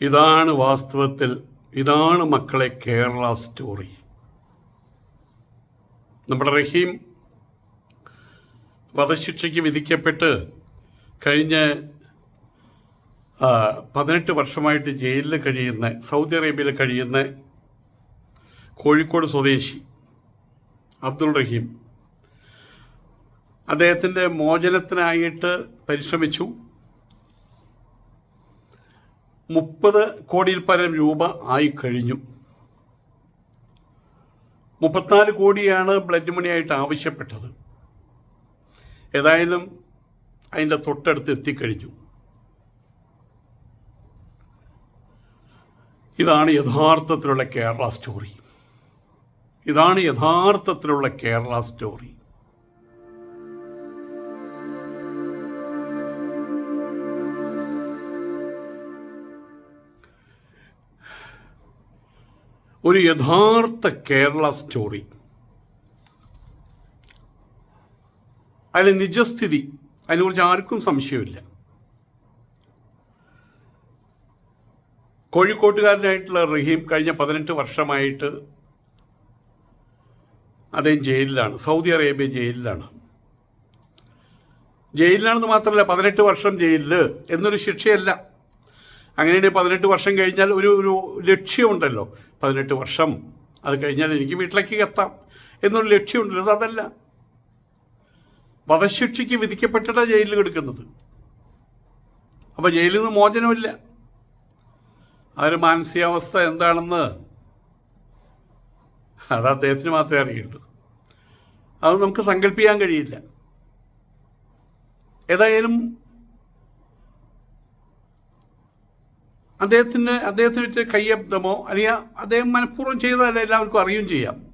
ഇതാണ് വാസ്തവത്തിൽ ഇതാണ് മക്കളെ കേരള സ്റ്റോറി. നമ്മുടെ റഹീം വധശിക്ഷയ്ക്ക് വിധിക്കപ്പെട്ട് കഴിഞ്ഞ പതിനെട്ട് വർഷമായിട്ട് ജയിലിൽ കഴിയുന്ന സൗദി അറേബ്യയിൽ കഴിയുന്ന കോഴിക്കോട് സ്വദേശി അബ്ദുൾ റഹീം. അദ്ദേഹത്തിന്റെ മോചനത്തിനായിട്ട് പരിശ്രമിച്ചു. മുപ്പത് കോടിയിൽ പരം രൂപ ആയി കഴിഞ്ഞു മുപ്പത്തിനാല് കോടിയാണ് ബ്ലഡ് മണിയായിട്ട് ആവശ്യപ്പെട്ടത്. ഏതായാലും അതിന്റെ തൊട്ടടുത്ത് എത്തിക്കഴിഞ്ഞു. ഇതാണ് യഥാർത്ഥത്തിലുള്ള കേരള സ്റ്റോറി ഇതാണ് യഥാർത്ഥത്തിലുള്ള കേരള സ്റ്റോറി ഒരു യഥാർത്ഥ കേരള സ്റ്റോറി. അതിലെ നിജസ്ഥിതി അതിനെക്കുറിച്ച് ആർക്കും സംശയമില്ല. കോഴിക്കോട്ടുകാരനായിട്ടുള്ള റഹീം കഴിഞ്ഞ പതിനെട്ട് വർഷമായിട്ട് അദ്ദേഹം ജയിലിലാണ്. സൗദി അറേബ്യ ജയിലിലാണ്. ജയിലിലാണെന്ന് മാത്രമല്ല പതിനെട്ട് വർഷം ജയിലിൽ എന്നൊരു ശിക്ഷയല്ല. അങ്ങനെയാണെങ്കിൽ പതിനെട്ട് വർഷം കഴിഞ്ഞാൽ ഒരു ഒരു ലക്ഷ്യമുണ്ടല്ലോ. പതിനെട്ട് വർഷം. അത് കഴിഞ്ഞാൽ എനിക്ക് വീട്ടിലേക്ക് എത്താം എന്നൊരു ലക്ഷ്യമുണ്ടല്ലോ. അതല്ല. വധശിക്ഷയ്ക്ക് വിധിക്കപ്പെട്ടിട്ടാണ് ജയിലിൽ കിടക്കുന്നത്. അപ്പോൾ ജയിലിൽ നിന്ന് മോചനമില്ല. ഒരു മാനസികാവസ്ഥ എന്താണെന്ന് അത് അദ്ദേഹത്തിന് മാത്രമേ അറിയുള്ളൂ. അത് നമുക്ക് സങ്കല്പിക്കാൻ കഴിയില്ല. ഏതായാലും അദ്ദേഹത്തിന് അദ്ദേഹത്തിന് വെച്ച് കയ്യബ്ദമോ അല്ലെങ്കിൽ അദ്ദേഹം മനഃപൂർവം ചെയ്തതല്ല എല്ലാവർക്കും അറിയുകയും ചെയ്യാം.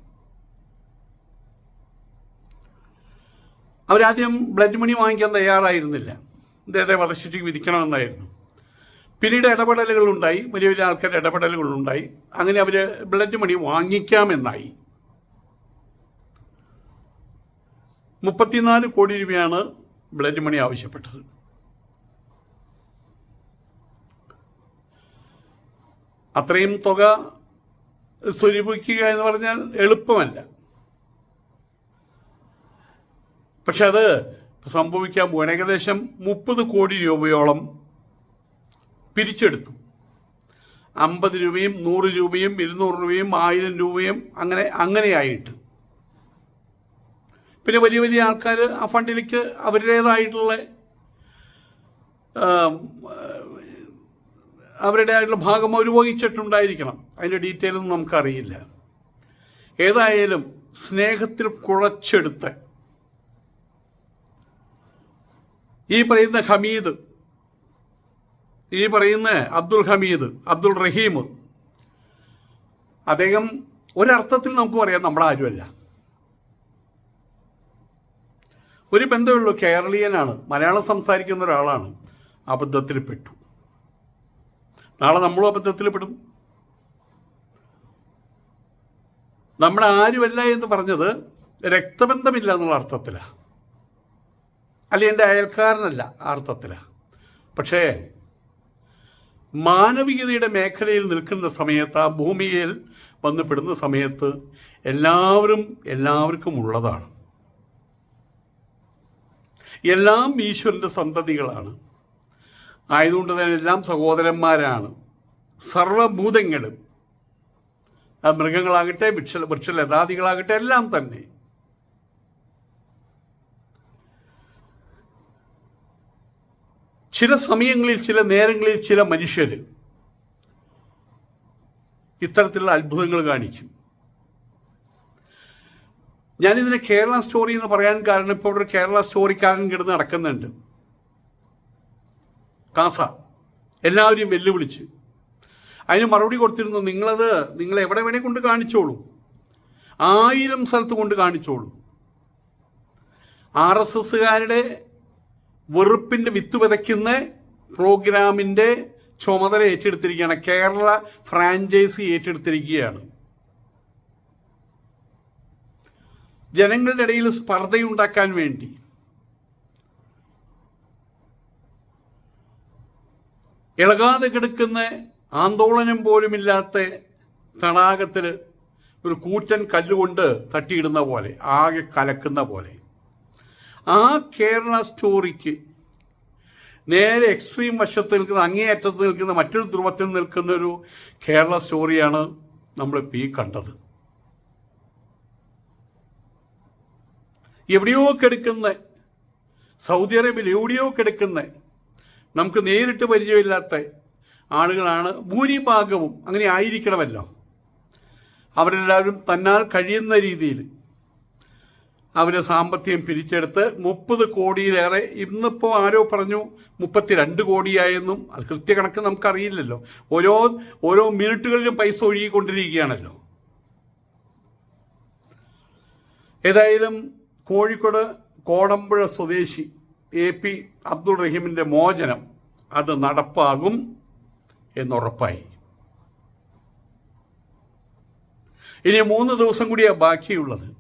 അവരാദ്യം ബ്ലഡ് മണി വാങ്ങിക്കാൻ തയ്യാറായിരുന്നില്ല. അദ്ദേഹത്തെ വധശിക്ഷയ്ക്ക് വിധിക്കണമെന്നായിരുന്നു. പിന്നീട് ഇടപെടലുകളുണ്ടായി. വലിയ വലിയ ആൾക്കാരുടെ ഇടപെടലുകളുണ്ടായി. അങ്ങനെ അവർ ബ്ലഡ് മണി വാങ്ങിക്കാമെന്നായി. മുപ്പത്തിനാല് കോടി രൂപയാണ് ബ്ലഡ് മണി ആവശ്യപ്പെട്ടത്. അത്രയും തുക സ്വരൂപിക്കുക എന്ന് പറഞ്ഞാൽ എളുപ്പമല്ല. പക്ഷെ അത് സംഭവിക്കാൻ പോകാൻ ഏകദേശം മുപ്പത് കോടി രൂപയോളം പിരിച്ചെടുത്തു. അമ്പത് രൂപയും നൂറ് രൂപയും ഇരുന്നൂറ് രൂപയും ആയിരം രൂപയും അങ്ങനെ അങ്ങനെയായിട്ട്. പിന്നെ വലിയ വലിയ ആൾക്കാർ ആ ഫണ്ടിലേക്ക് അവരുടേതായിട്ടുള്ള അവരുടെ ആയിട്ടുള്ള ഭാഗം അവർ വഹിച്ചിട്ടുണ്ടായിരിക്കണം അതിന്റെ ഡീറ്റെയിൽ ഒന്നും നമുക്കറിയില്ല. ഏതായാലും സ്നേഹത്തിൽ കുഴച്ചെടുത്ത് ഈ പറയുന്ന ഹമീദ് ഈ പറയുന്ന അബ്ദുൽ ഹമീദ് അബ്ദുൾ റഹീം അദ്ദേഹം ഒരർത്ഥത്തിൽ നമുക്ക് പറയാം നമ്മുടെ ആരുമല്ല ഒരു ബന്ധമുള്ളൂ കേരളീയനാണ്. മലയാളം സംസാരിക്കുന്ന ഒരാളാണ്. അബദ്ധത്തിൽ പെട്ടു നാളെ നമ്മളും അബദ്ധത്തിൽ പെടും നമ്മുടെ ആരുമല്ല എന്ന് പറഞ്ഞത് രക്തബന്ധമില്ല എന്നുള്ള അർത്ഥത്തിലാണ് അല്ലെ എന്റെ അയൽക്കാരനല്ല ആ അർത്ഥത്തിലാണ് പക്ഷേ മാനവികതയുടെ മേഖലയിൽ നിൽക്കുന്ന സമയത്ത് ആ ഭൂമിയിൽ വന്ന് പെടുന്ന സമയത്ത് എല്ലാവരും എല്ലാവർക്കും ഉള്ളതാണ്. എല്ലാം ഈശ്വരന്റെ സന്തതികളാണ്. ആയതുകൊണ്ട് തന്നെ എല്ലാം സഹോദരന്മാരാണ്. സർവഭൂതങ്ങളും. അത് മൃഗങ്ങളാകട്ടെ വൃക്ഷ വൃക്ഷലതാദികളാകട്ടെ എല്ലാം തന്നെ. ചില സമയങ്ങളിൽ ചില നേരങ്ങളിൽ ചില മനുഷ്യർ ഇത്തരത്തിലുള്ള അത്ഭുതങ്ങൾ കാണിക്കും. ഞാനിതിനെ കേരള സ്റ്റോറി എന്ന് പറയാൻ കാരണം ഇപ്പോൾ ഒരു കേരള സ്റ്റോറിക്കാരൻ കിടന്ന് നടക്കുന്നുണ്ട്. കാസ എല്ലാവരെയും വെല്ലുവിളിച്ച്. അതിന് മറുപടി കൊടുത്തിരുന്നു നിങ്ങളത് നിങ്ങൾ എവിടെ വേണേ കൊണ്ട് കാണിച്ചോളൂ. ആയിരം സ്ഥലത്ത് കൊണ്ട് കാണിച്ചോളൂ. ആർ എസ് എസ്സുകാരുടെ വെറുപ്പിന്റെ വിത്ത് വിതയ്ക്കുന്ന പ്രോഗ്രാമിന്റെ ചുമതല ഏറ്റെടുത്തിരിക്കുകയാണ്. കേരള ഫ്രാഞ്ചൈസി ഏറ്റെടുത്തിരിക്കുകയാണ്. ജനങ്ങളുടെ ഇടയിൽ സ്പർദ്ധയുണ്ടാക്കാൻ വേണ്ടി ഇളകാതെ കിടക്കുന്ന ആന്തോളനം പോലുമില്ലാത്ത തടാകത്തിൽ ഒരു കൂറ്റൻ കല്ലുകൊണ്ട് തട്ടിയിടുന്ന പോലെ ആകെ കലക്കുന്ന പോലെ. ആ കേരള സ്റ്റോറിക്ക് നേരെ എക്സ്ട്രീം വശത്ത് നിൽക്കുന്ന അങ്ങേയറ്റത്ത് നിൽക്കുന്ന മറ്റൊരു ധ്രുവത്തിൽ നിൽക്കുന്ന ഒരു കേരള സ്റ്റോറിയാണ് നമ്മളിപ്പോൾ ഈ കണ്ടത്. എവിടെയോ കിടക്കുന്ന സൗദി അറേബ്യയിൽ എവിടെയോ കിടക്കുന്ന നമുക്ക് നേരിട്ട് പരിചയമില്ലാത്ത ആളുകളാണ് ഭൂരിഭാഗവും അങ്ങനെ ആയിരിക്കണമല്ലോ. അവരെല്ലാവരും തന്നാൽ കഴിയുന്ന രീതിയിൽ അവരെ സാമ്പത്തികം പിരിച്ചെടുത്ത് മുപ്പത് കോടിയിലേറെ ഇന്നിപ്പോൾ ആരോ പറഞ്ഞു മുപ്പത്തിരണ്ട് കോടിയായെന്നും അത് കൃത്യകണക്ക് നമുക്കറിയില്ലല്ലോ. ഓരോ ഓരോ മിനിറ്റുകളിലും പൈസ ഒഴുകിക്കൊണ്ടിരിക്കുകയാണല്ലോ. ഏതായാലും കോഴിക്കോട് കോടമ്പുഴ സ്വദേശി എ പി അബ്ദുൾ റഹീമിന്റെ മോചനം അത് നടപ്പാകും എന്നുറപ്പായി. ഇനി മൂന്ന് ദിവസം കൂടിയാണ് ബാക്കിയുള്ളത്.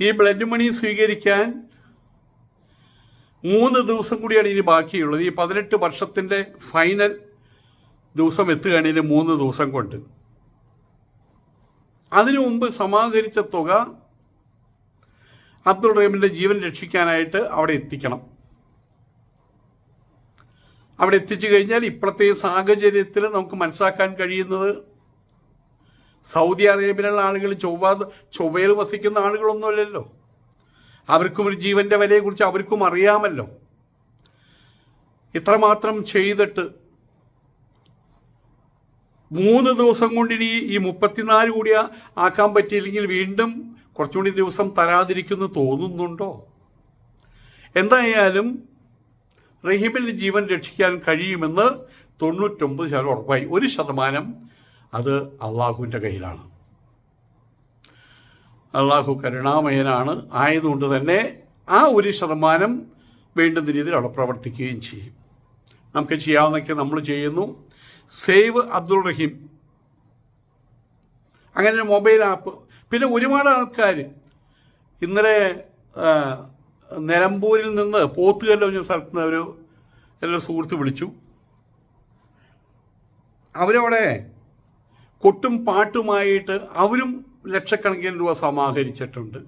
ഈ ബ്ലഡ് മണി സ്വീകരിക്കാൻ മൂന്ന് ദിവസം കൂടിയാണ് ഇനി ബാക്കിയുള്ളത്. ഈ പതിനെട്ട് വർഷത്തിന്റെ ഫൈനൽ ദിവസം എത്തുകയാണ് ഇനി മൂന്ന് ദിവസം കൊണ്ട്. അതിനു മുമ്പ് സമാഹരിച്ച തുക അബ്ദുൾ റഹീമിന്റെ ജീവൻ രക്ഷിക്കാനായിട്ട് അവിടെ എത്തിക്കണം. അവിടെ എത്തിച്ചു കഴിഞ്ഞാൽ ഇപ്പോഴത്തെ സാഹചര്യത്തിൽ നമുക്ക് മനസ്സാക്കാൻ കഴിയുന്നത് സൗദി അറേബ്യയിലുള്ള ആളുകൾ ചൊവ്വ ചൊവ്വയിൽ വസിക്കുന്ന ആളുകളൊന്നുമല്ലല്ലോ അവർക്കും ഒരു ജീവന്റെ വിലയെക്കുറിച്ച് അവർക്കും അറിയാമല്ലോ. ഇത്രമാത്രം ചെയ്തിട്ട് മൂന്ന് ദിവസം കൊണ്ടിനി ഈ മുപ്പത്തിനാല് കൂടി ആക്കാൻ പറ്റിയില്ലെങ്കിൽ വീണ്ടും കുറച്ചുകൂടി ദിവസം തരാതിരിക്കുന്നു തോന്നുന്നുണ്ടോ? എന്തായാലും റഹീമിന്റെ ജീവൻ രക്ഷിക്കാൻ കഴിയുമെന്ന് തൊണ്ണൂറ്റൊമ്പത് ശതമാനം ഉറപ്പായി. ഒരു ശതമാനം അത് അള്ളാഹുവിന്റെ കയ്യിലാണ്. അള്ളാഹു കരുണാമയനാണ്. ആയതുകൊണ്ട് തന്നെ ആ ഒരു ശതമാനം വേണ്ടുന്ന രീതിയിൽ അവിടെ പ്രവർത്തിക്കുകയും ചെയ്യും. നമുക്ക് ചെയ്യാവുന്നൊക്കെ നമ്മൾ ചെയ്യുന്നു. സേവ് അബ്ദുൾ റഹീം. അങ്ങനെ മൊബൈൽ ആപ്പ് പിന്നെ ഒരുപാട് ആൾക്കാർ ഇന്നലെ നിലമ്പൂരിൽ നിന്ന് പോത്തുകല്ല് പറഞ്ഞ സ്ഥലത്ത് നിന്ന് ഒരു എന്റെ സുഹൃത്ത് വിളിച്ചു. അവരവിടെ കൊട്ടും പാട്ടുമായിട്ട് അവരും ലക്ഷക്കണക്കിന് രൂപ സമാഹരിച്ചിട്ടുണ്ട്.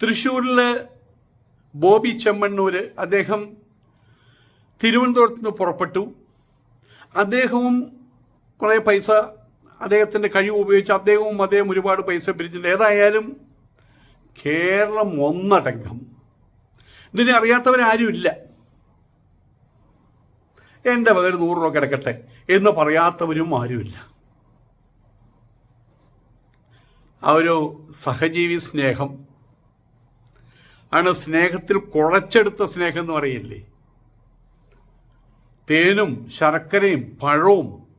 തൃശ്ശൂരിലെ ബോബി ചെമ്മണ്ണൂര് അദ്ദേഹം തിരുവനന്തപുരത്ത് നിന്ന് പുറപ്പെട്ടു. അദ്ദേഹവും കുറേ പൈസ അദ്ദേഹത്തിന്റെ കഴിവ് ഉപയോഗിച്ച് അദ്ദേഹവും അദ്ദേഹം ഒരുപാട് പൈസ പിരിച്ചിട്ടുണ്ട്. ഏതായാലും കേരളം ഒന്നടങ്കം. ഇതിനെ അറിയാത്തവരാരുമില്ല. എന്റെ പകരം നൂറ് രൂപ കിടക്കട്ടെ എന്ന് പറയാത്തവരും ആരുമില്ല. ആ ഒരു സഹജീവി സ്നേഹം. ആണ് സ്നേഹത്തിൽ കുഴച്ചെടുത്ത സ്നേഹം എന്ന് പറയില്ലേ? തേനും ശർക്കരയും പഴവും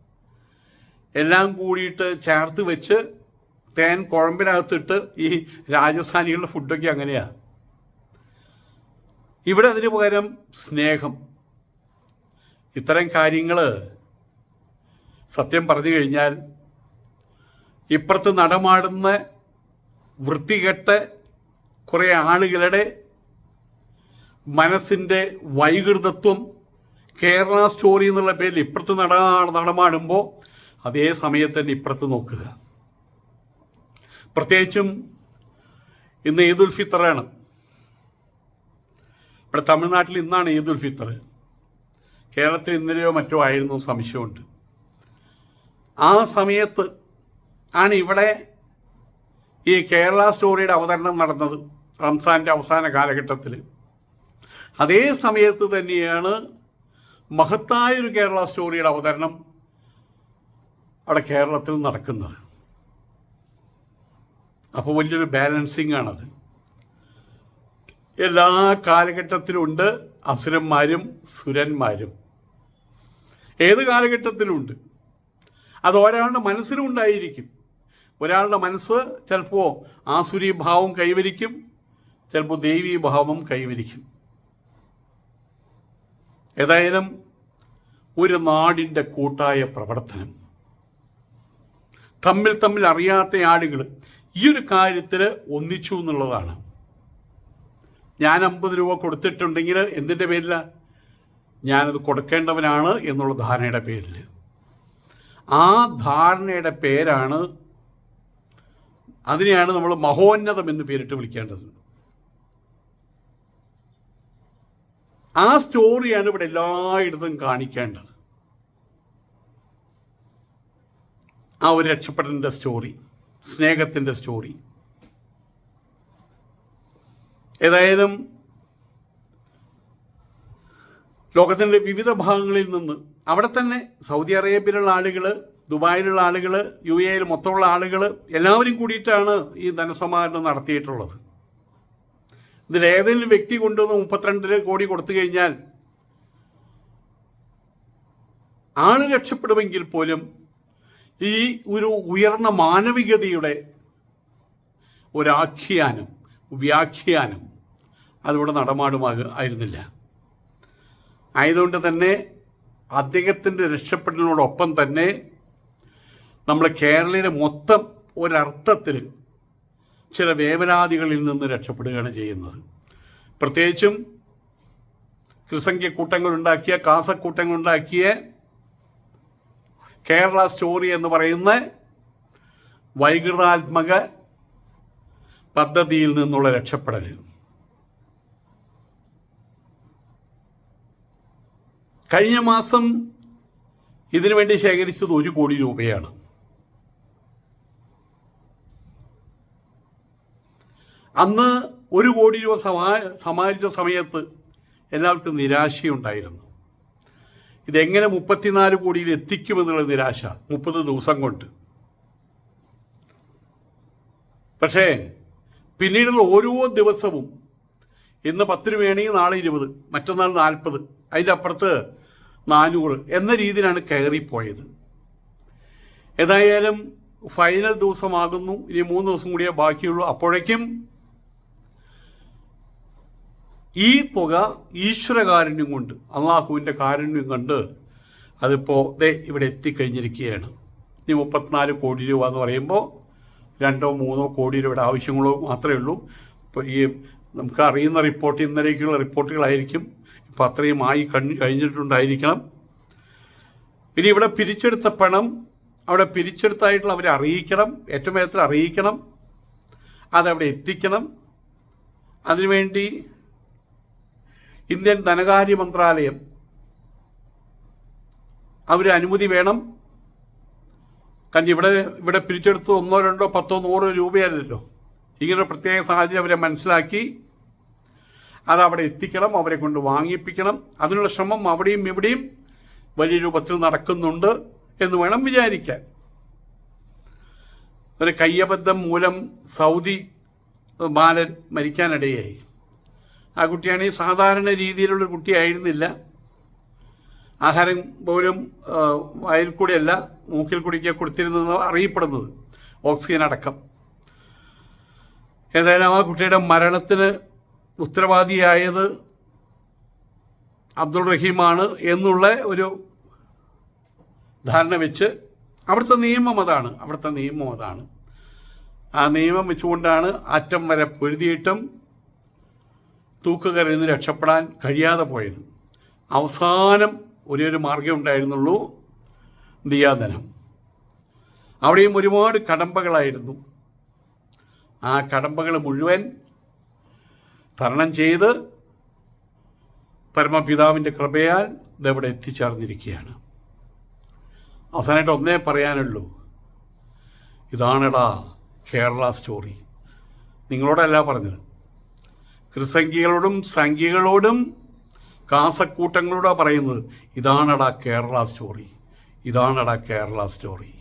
എല്ലാം കൂടിയിട്ട് ചേർത്ത് വെച്ച് തേൻ കുഴമ്പിനകത്തിട്ട് ഈ രാജസ്ഥാനികളുടെ ഫുഡൊക്കെ അങ്ങനെയാ. ഇവിടെ അതിന് പകരം സ്നേഹം. ഇത്തരം കാര്യങ്ങൾ സത്യം പറഞ്ഞു കഴിഞ്ഞാൽ ഇപ്പുറത്ത് നടമാടുന്ന വൃത്തികെട്ട കുറേ ആളുകളുടെ മനസ്സിന്റെ വൈകൃതത്വം കേരള സ്റ്റോറി എന്നുള്ള പേരിൽ ഇപ്പുറത്ത് നട നടമാടുമ്പോൾ അതേ സമയത്ത് തന്നെ ഇപ്പുറത്ത് നോക്കുക. പ്രത്യേകിച്ചും ഇന്ന് ഈദുൽ ഫിത്തറാണ് ഇവിടെ തമിഴ്നാട്ടിൽ ഇന്നാണ് ഈദുൽ ഫിത്തർ കേരളത്തിൽ ഇന്നലെയോ മറ്റോ ആയിരുന്നു സംശയമുണ്ട്. ആ സമയത്ത് ആണ് ഇവിടെ ഈ കേരള സ്റ്റോറിയുടെ അവതരണം നടന്നത് റംസാന്റെ അവസാന കാലഘട്ടത്തിൽ അതേ സമയത്ത് തന്നെയാണ് മഹത്തായൊരു കേരള സ്റ്റോറിയുടെ അവതരണം അവിടെ കേരളത്തിൽ നടക്കുന്നത്. അപ്പോൾ വലിയൊരു ബാലൻസിങ് ആണത്. എല്ലാ കാലഘട്ടത്തിലുണ്ട് അസുരന്മാരും സുരന്മാരും. ഏത് കാലഘട്ടത്തിലുണ്ട്? അത് ഒരാളുടെ മനസ്സിലും ഉണ്ടായിരിക്കും. ഒരാളുടെ മനസ്സ് ചിലപ്പോൾ ആസുരി ഭാവം കൈവരിക്കും ചിലപ്പോൾ ദൈവീ ഭാവം കൈവരിക്കും. ഏതായാലും ഒരു നാടിന്റെ കൂട്ടായ പ്രവർത്തനം. തമ്മിൽ തമ്മിൽ അറിയാത്ത ആളുകൾ ഈ ഒരു കാര്യത്തിൽ ഒന്നിച്ചു എന്നുള്ളതാണ്. ഞാൻ അമ്പത് രൂപ കൊടുത്തിട്ടുണ്ടെങ്കിൽ എന്തിന്റെ പേരില? ഞാനത് കൊടുക്കേണ്ടവനാണ് എന്നുള്ള ധാരണയുടെ പേരിൽ ആ ധാരണയുടെ പേരാണ് അതിനെയാണ് നമ്മൾ മഹോന്നതം എന്ന് പേരിട്ട് വിളിക്കേണ്ടത്. ആ സ്റ്റോറിയാണ് ഇവിടെ എല്ലായിടത്തും കാണിക്കേണ്ടത്. ആ ഒരു രക്ഷപ്പെടലിന്റെ സ്റ്റോറി സ്നേഹത്തിന്റെ സ്റ്റോറി ഏതായാലും ലോകത്തിന്റെ വിവിധ ഭാഗങ്ങളിൽ നിന്ന് അവിടെ തന്നെ സൗദി അറേബ്യയിലുള്ള ആളുകൾ ദുബായിലുള്ള ആളുകൾ യു എയിൽ മൊത്തമുള്ള ആളുകൾ എല്ലാവരും കൂടിയിട്ടാണ് ഈ ധനസമാഹരണം നടത്തിയിട്ടുള്ളത്. ഇതിൽ ഏതെങ്കിലും വ്യക്തി കൊണ്ടുവന്ന് മുപ്പത്തിരണ്ടിൽ കോടി കൊടുത്തു കഴിഞ്ഞാൽ ആൾ രക്ഷപ്പെടുമെങ്കിൽ പോലും ഈ ഒരു ഉയർന്ന മാനവികതയുടെ ഒരാഖ്യാനം വ്യാഖ്യാനം അതിവിടെ നടമാടുമാക ആയിരുന്നില്ല. ആയതുകൊണ്ട് തന്നെ അദ്ദേഹത്തിന്റെ രക്ഷപ്പെടലിനോടൊപ്പം തന്നെ നമ്മൾ കേരളീയരെ മൊത്തം ഒരർത്ഥത്തിൽ ചില വേവലാതികളിൽ നിന്ന് രക്ഷപ്പെടുകയാണ് ചെയ്യുന്നത്. പ്രത്യേകിച്ചും ക്രിസംഖ്യ കൂട്ടങ്ങളുണ്ടാക്കിയ കാസക്കൂട്ടങ്ങളുണ്ടാക്കിയ കേരള സ്റ്റോറി എന്ന് പറയുന്ന വൈകൃതാത്മക പദ്ധതിയിൽ നിന്നുള്ള രക്ഷപ്പെടൽ കഴിഞ്ഞ മാസം ഇതിനു വേണ്ടി ശേഖരിച്ചത് ഒരു കോടി രൂപയാണ്. അന്ന് ഒരു കോടി രൂപ സമാ സമാഹരിച്ച സമയത്ത് എല്ലാവർക്കും നിരാശയുണ്ടായിരുന്നു. ഇതെങ്ങനെ മുപ്പത്തിനാല് കോടിയിൽ എത്തിക്കുമെന്നുള്ള നിരാശ. മുപ്പത് ദിവസം കൊണ്ട്. പക്ഷേ പിന്നീടുള്ള ഓരോ ദിവസവും ഇന്ന് പത്ത് രൂപയാണെങ്കിൽ നാളെ ഇരുപത് മറ്റന്നാൾ നാൽപ്പത് അതിന്റെ അപ്പുറത്ത് നാനൂറ് എന്ന രീതിയിലാണ് കയറിപ്പോയത്. ഏതായാലും ഫൈനൽ ദിവസമാകുന്നു. ഇനി മൂന്ന് ദിവസം കൂടിയേ ബാക്കിയുള്ളൂ. അപ്പോഴേക്കും ഈ തുക ഈശ്വരകാരുണ്യം കൊണ്ട് അള്ളാഹുവിന്റെ കാരുണ്യം കണ്ട് അതിപ്പോൾ ദേ ഇവിടെ എത്തിക്കഴിഞ്ഞിരിക്കുകയാണ്. ഈ മുപ്പത്തിനാല് കോടി രൂപ എന്ന് പറയുമ്പോൾ രണ്ടോ മൂന്നോ കോടി രൂപയുടെ ആവശ്യങ്ങളോ മാത്രമേ ഉള്ളൂ. ഇപ്പോൾ ഈ നമുക്ക് അറിയുന്ന റിപ്പോർട്ട് ഇന്നലേക്കുള്ള റിപ്പോർട്ടുകളായിരിക്കും ഇപ്പോൾ അത്രയും ആയി കഴിഞ്ഞ് കഴിഞ്ഞിട്ടുണ്ടായിരിക്കണം. പിന്നെ ഇവിടെ പിരിച്ചെടുത്ത പണം അവിടെ പിരിച്ചെടുത്തായിട്ടുള്ള അവരെ അറിയിക്കണം. ഏറ്റവും വേഗത്തിൽ അറിയിക്കണം. അതവിടെ എത്തിക്കണം. അതിനുവേണ്ടി ഇന്ത്യൻ ധനകാര്യ മന്ത്രാലയം. അവർ അനുമതി വേണം. കാരണം ഇവിടെ ഇവിടെ പിരിച്ചെടുത്ത് ഒന്നോ രണ്ടോ പത്തോ നൂറോ രൂപയല്ലല്ലോ. ഇങ്ങനെ പ്രത്യേക സാഹചര്യം അവരെ മനസ്സിലാക്കി. അത് അവിടെ എത്തിക്കണം അവരെ കൊണ്ട് വാങ്ങിപ്പിക്കണം. അതിനുള്ള ശ്രമം അവിടെയും ഇവിടെയും വലിയ രൂപത്തിൽ നടക്കുന്നുണ്ട് എന്ന് വേണം വിചാരിക്കാൻ. ഒരു കയ്യബദ്ധം മൂലം സൗദി ബാലൻ മരിക്കാനിടയായി. ആ കുട്ടിയാണെങ്കിൽ സാധാരണ രീതിയിലുള്ള കുട്ടിയായിരുന്നില്ല. ആഹാരം പോലും വായിൽ കൂടിയല്ല മൂക്കിൽ കൂടിയൊക്കെ കൊടുത്തിരുന്നത് അറിയപ്പെടുന്നത് ഓക്സിജൻ അടക്കം. ഏതായാലും ആ കുട്ടിയുടെ മരണത്തിന് ഉത്തരവാദിയായത് അബ്ദുൾ റഹീമാണ് എന്നുള്ള ഒരു ധാരണ വെച്ച് അവിടുത്തെ നിയമം അതാണ് അവിടുത്തെ നിയമം അതാണ്. ആ നിയമം വെച്ചുകൊണ്ടാണ് ആറ്റം വരെ പൊരുതിയിട്ടും തൂക്കുകരയിൽ നിന്ന് രക്ഷപ്പെടാൻ കഴിയാതെ പോയത്. അവസാനം ഒരേ ഒരു മാർഗം ഉണ്ടായിരുന്നുള്ളൂ ദിയാദനം. അവിടെയും ഒരുപാട് കടമ്പകളായിരുന്നു. ആ കടമ്പകൾ മുഴുവൻ തരണം ചെയ്ത് പരമപിതാവിന്റെ കൃപയാൽ ഇതവിടെ എത്തിച്ചേർന്നിരിക്കുകയാണ്. അവസാനമായിട്ട് ഒന്നേ പറയാനുള്ളൂ. ഇതാണെടാ കേരള സ്റ്റോറി. നിങ്ങളോടല്ല പറഞ്ഞത്. ക്രിസംഖ്യകളോടും സംഖ്യകളോടും കാസക്കൂട്ടങ്ങളോടാണ് പറയുന്നത്. ഇതാണടാ കേരള സ്റ്റോറി. ഇതാണടാ കേരള സ്റ്റോറി.